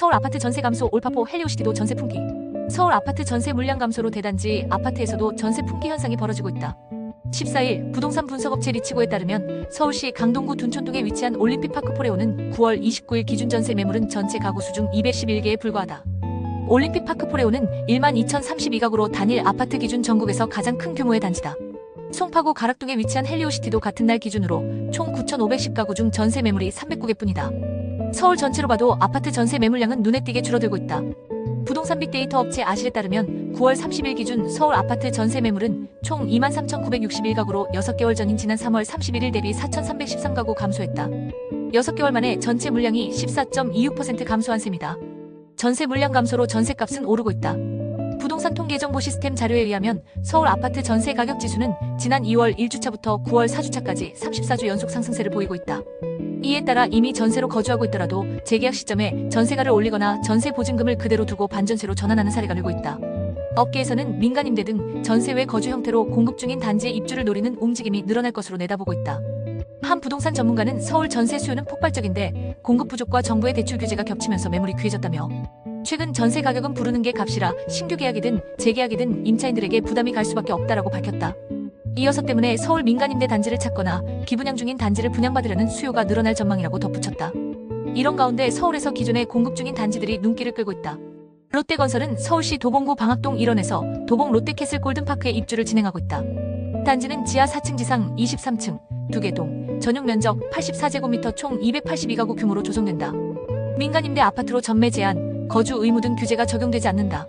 서울 아파트 전세 감소 올파포 헬리오시티도 전세 품귀. 서울 아파트 전세 물량 감소로 대단지 아파트에서도 전세 품귀 현상이 벌어지고 있다. 14일 부동산 분석업체 리치고에 따르면 서울시 강동구 둔촌동에 위치한 올림픽파크 포레오는 9월 29일 기준 전세 매물은 전체 가구 수중 211개에 불과하다. 올림픽파크 포레오는 1만 2,032가구로 단일 아파트 기준 전국에서 가장 큰 규모의 단지다. 송파구 가락동에 위치한 헬리오시티도 같은 날 기준으로 총 9,510가구 중 전세 매물이 309개뿐이다. 서울 전체로 봐도 아파트 전세 매물량은 눈에 띄게 줄어들고 있다. 부동산 빅데이터 업체 아실에 따르면 9월 30일 기준 서울 아파트 전세 매물은 총 23,961가구로 6개월 전인 지난 3월 31일 대비 4,313가구 감소했다. 6개월 만에 전체 물량이 14.26% 감소한 셈이다. 전세 물량 감소로 전세값은 오르고 있다. 부동산 통계 정보 시스템 자료에 의하면 서울 아파트 전세 가격 지수는 지난 2월 1주차부터 9월 4주차까지 34주 연속 상승세를 보이고 있다. 이에 따라 이미 전세로 거주하고 있더라도 재계약 시점에 전세가를 올리거나 전세 보증금을 그대로 두고 반전세로 전환하는 사례가 늘고 있다. 업계에서는 민간 임대 등 전세 외 거주 형태로 공급 중인 단지의 입주를 노리는 움직임이 늘어날 것으로 내다보고 있다. 한 부동산 전문가는 서울 전세 수요는 폭발적인데 공급 부족과 정부의 대출 규제가 겹치면서 매물이 귀해졌다며 최근 전세 가격은 부르는 게 값이라 신규 계약이든 재계약이든 임차인들에게 부담이 갈 수밖에 없다라고 밝혔다. 이어서 때문에 서울 민간임대 단지를 찾거나 기분양 중인 단지를 분양받으려는 수요가 늘어날 전망이라고 덧붙였다. 이런 가운데 서울에서 기존에 공급 중인 단지들이 눈길을 끌고 있다. 롯데건설은 서울시 도봉구 방학동 1원에서 도봉 롯데캐슬 골든파크에 입주를 진행하고 있다. 단지는 지하 4층 지상 23층, 2개 동, 전용 면적 84제곱미터 총 282가구 규모로 조성된다. 민간임대 아파트로 전매 제한, 거주 의무 등 규제가 적용되지 않는다.